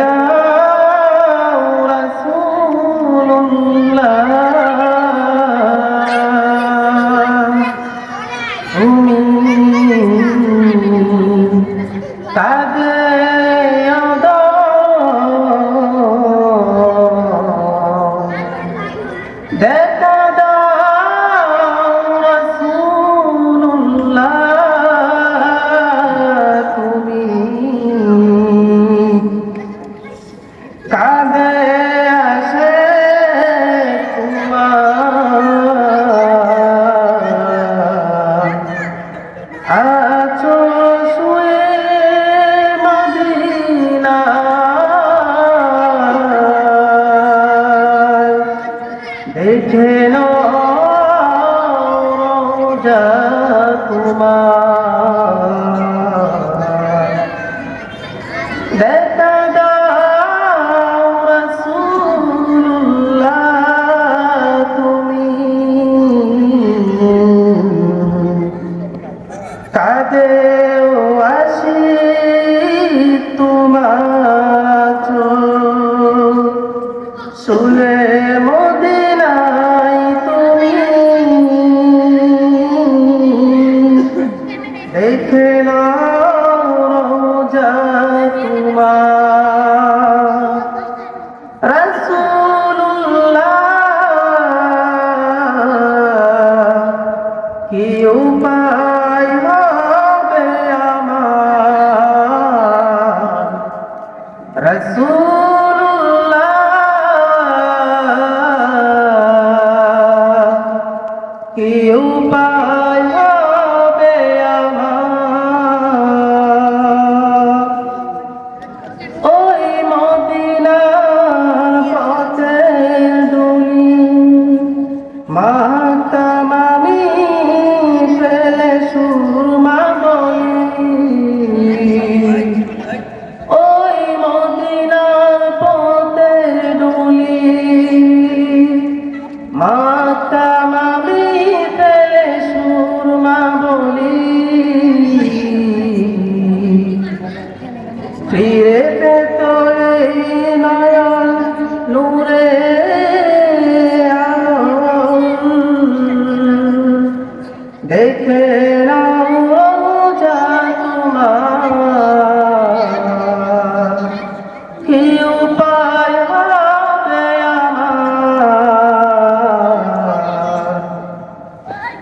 দাও রাসূলুল্লাহ কাঁদে আসে আছো শুয়ে মদিনায় দেখে রোজা তোমার কাঁদেও আসি তোমার শুলে মদিনায় তুমি দেখে না রাসূলুল্লাহ কি উপায় হবে আমার? ওই মদিনার পথের দুলি মাতাম ফেলে সুরমা বলি। ফিরে তোরে এই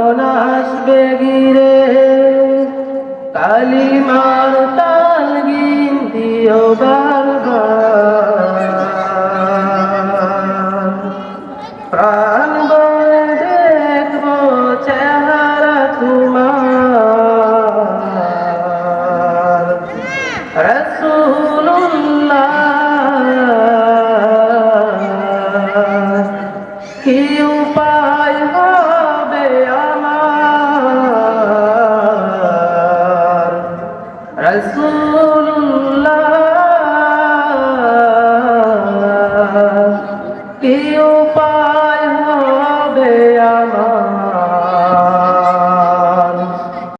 যখন আসবে গিরে কালিমার তালগিন দিও বারবার। রসুল্লাহ কি উপায়